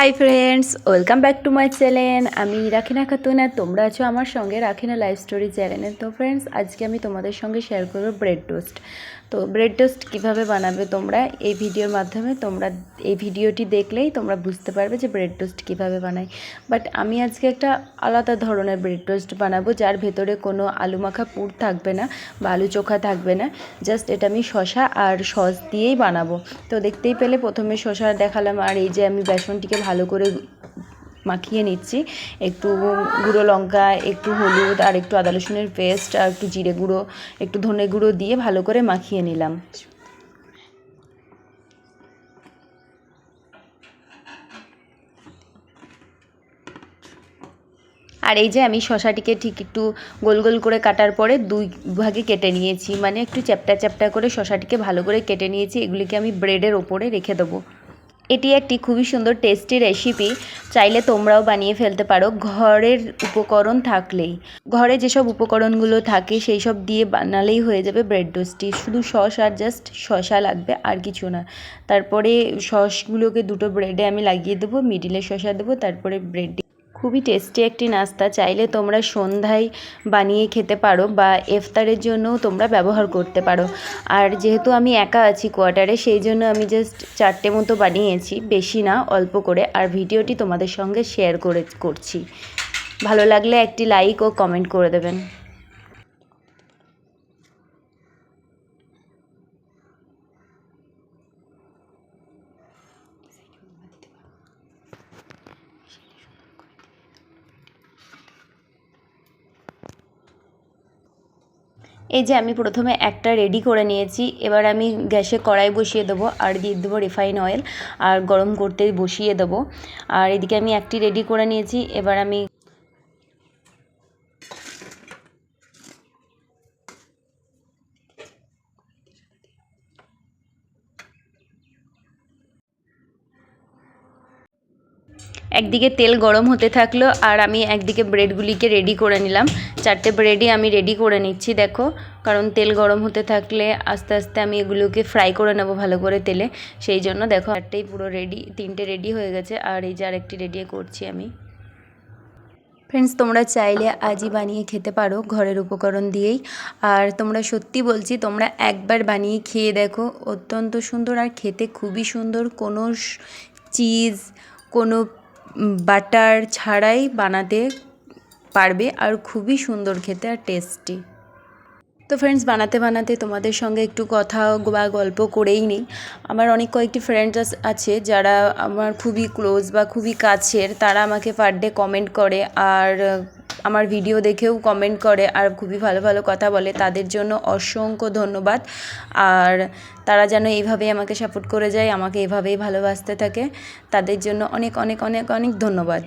Hi friends welcome back to my channel আমি রাখিনা খাতুন আর তোমরা আছো আমার সঙ্গে রাখিনা লাইফ স্টোরি চ্যানেলে তো ফ্রেন্ডস আজকে আমি তোমাদের সঙ্গে শেয়ার করব ব্রেড টোস্ট তো ব্রেড টোস্ট কীভাবে বানাবে তোমরা, এই ভিডিওর মাধ্যমে তোমরা, এই ভিডিওটি দেখলেই তোমরা বুঝতে পারবে যে ব্রেড টোস্ট কীভাবে বানাই বাট আমি আজকে একটা আলাদা ধরনের ব্রেড টোস্ট বানাবো, যার ভেতরে কোনো আলু মাখা পুর থাকবে না বা আলু চোখা থাকবে না। জাস্ট এটা আমি শশা আর সস দিয়েই বানাবো। তো দেখতেই পেলে, প্রথমে শশা দেখালাম, আর এই যে আমি বেসনটিকে ভালো করে মাখিয়ে নিচ্ছি। একটু গুঁড়ো লঙ্কা, একটু হলুদ, আর একটু আদা রসুনের পেস্ট, আর একটু জিরে গুঁড়ো, একটু ধনে গুঁড়ো দিয়ে ভালো করে মাখিয়ে নিলাম। আর এই যে আমি শশাটিকে ঠিক একটু গোল গোল করে কাটার পরে দুই ভাগে কেটে নিয়েছি। মানে একটু চ্যাপটা চ্যাপটা করে শশাটিকে ভালো করে কেটে নিয়েছি। এগুলিকে আমি ব্রেডের ওপরে রেখে দেবো। এটি একটি খুবই সুন্দর টেস্টি রেসিপি চাইলে তোমরাও বানিয়ে ফেলতে পারো। ঘরের উপকরণ থাকলেই। ঘরে যেসব উপকরণগুলো থাকে সেই সব দিয়ে বানালেই হয়ে যাবে ব্রেড টোস্টটি শুধু সস আর জাস্ট শশা লাগবে, আর কিছু না। তারপরে সসগুলোকে দুটো ব্রেডে আমি লাগিয়ে দেবো মিডিলে শশা দেবো, তারপরে ব্রেড খুবই টেস্টি একটি নাস্তা। চাইলে তোমরা সন্ধ্যায় বানিয়ে খেতে পারো বা এফতারের জন্যও তোমরা ব্যবহার করতে পারো। আর যেহেতু আমি একা আছি কোয়ার্টারে সেই জন্য আমি জাস্ট চারটে মতো বানিয়েছি, বেশি না, অল্প করে। আর ভিডিওটি তোমাদের সঙ্গে শেয়ার করে, করছি। ভালো লাগলে একটি লাইক ও কমেন্ট করে দেবেন। এই যে আমি প্রথমে একটা রেডি করে নিয়েছি। এবার আমি গ্যাসে কড়াই বসিয়ে দেবো আর দিয়ে দেবো রিফাইন অয়েল আর গরম করতে বসিয়ে দেবো। আর এদিকে আমি একটি রেডি করে নিয়েছি। এবার আমি একদিকে তেল গরম হতে থাকল আর আমি একদিকে ব্রেডগুলিকে রেডি করে নিলাম। চারটে ব্রেডই আমি রেডি করে নিচ্ছি, দেখো। কারণ তেল গরম হতে থাকলে আস্তে আস্তে আমি এগুলোকে ফ্রাই করে নেব ভালো করে তেলে। সেই জন্য দেখো, চারটেই পুরো রেডি তিনটে রেডি হয়ে গেছে। আর এই যে আরেকটি রেডি করছি আমি। ফ্রেন্ডস তোমরা চাইলে আজই বানিয়ে খেতে পারো ঘরের উপকরণ দিয়েই। আর তোমরা সত্যি বলছি, তোমরা একবার বানিয়ে খেয়ে দেখো, অত্যন্ত সুন্দর। আর খেতে খুবই সুন্দর। কোনো চিজ কোনো বাটার ছাড়াই বানাতে পারবে আর খুবই সুন্দর খেতে আর টেস্টি। তো ফ্রেন্ডস বানাতে বানাতে তোমাদের সঙ্গে একটু কথা বা গল্প করেই নিই। আমার অনেক কয়েকটি ফ্রেন্ডস আছে যারা আমার খুবই ক্লোজ বা খুবই কাছের, তারা আমাকে পার ডে কমেন্ট করে আর আমার ভিডিও দেখেও কমেন্ট করে আর খুবই ভালো ভালো কথা বলে। তাদের জন্য অসংখ্য ধন্যবাদ। আর তারা যেন এইভাবেই আমাকে সাপোর্ট করে যায়, আমাকে এভাবেই ভালোবাসতে থাকে, তাদের জন্য অনেক অনেক অনেক অনেক ধন্যবাদ।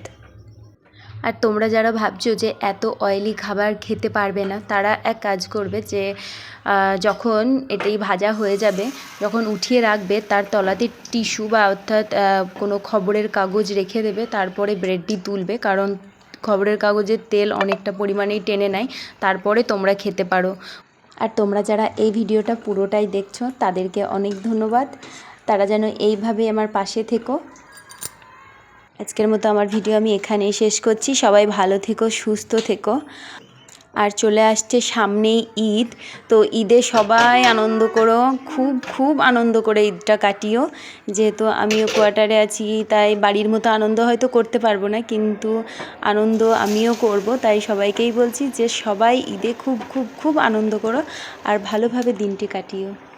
আর তোমরা যারা ভাবছ যে এত অয়েলি খাবার খেতে পারবে না, তারা এক কাজ করবে যে যখন এটাই ভাজা হয়ে যাবে, যখন উঠিয়ে রাখবে, তার তলাতে টিস্যু বা অর্থাৎ কোনো খবরের কাগজ রেখে দেবে, তারপরে ব্রেডটি তুলবে। কারণ খবরের কাগজের তেল অনেকটা পরিমাণেই টেনে নেয়, তারপরে তোমরা খেতে পারো। আর তোমরা যারা এই ভিডিওটা পুরোটাই দেখছ, তাদেরকে অনেক ধন্যবাদ। তারা যেন এইভাবে আমার পাশে থেকো। আজকের মতো আমার ভিডিও আমি এখানেই শেষ করছি। সবাই ভালো থেকো, সুস্থ থেকো। আর চলে আসছে সামনেই ঈদ। তো ঈদে সবাই আনন্দ করো, খুব খুব আনন্দ করে ঈদটা কাটিও। যেহেতু আমিও কোয়ার্টারে আছি, তাই বাড়ির মতো আনন্দ হয়তো করতে পারব না, কিন্তু আনন্দ আমিও করব। তাই সবাইকেই বলছি যে সবাই ঈদে খুব খুব খুব আনন্দ করো আর ভালোভাবে দিনটি কাটিও।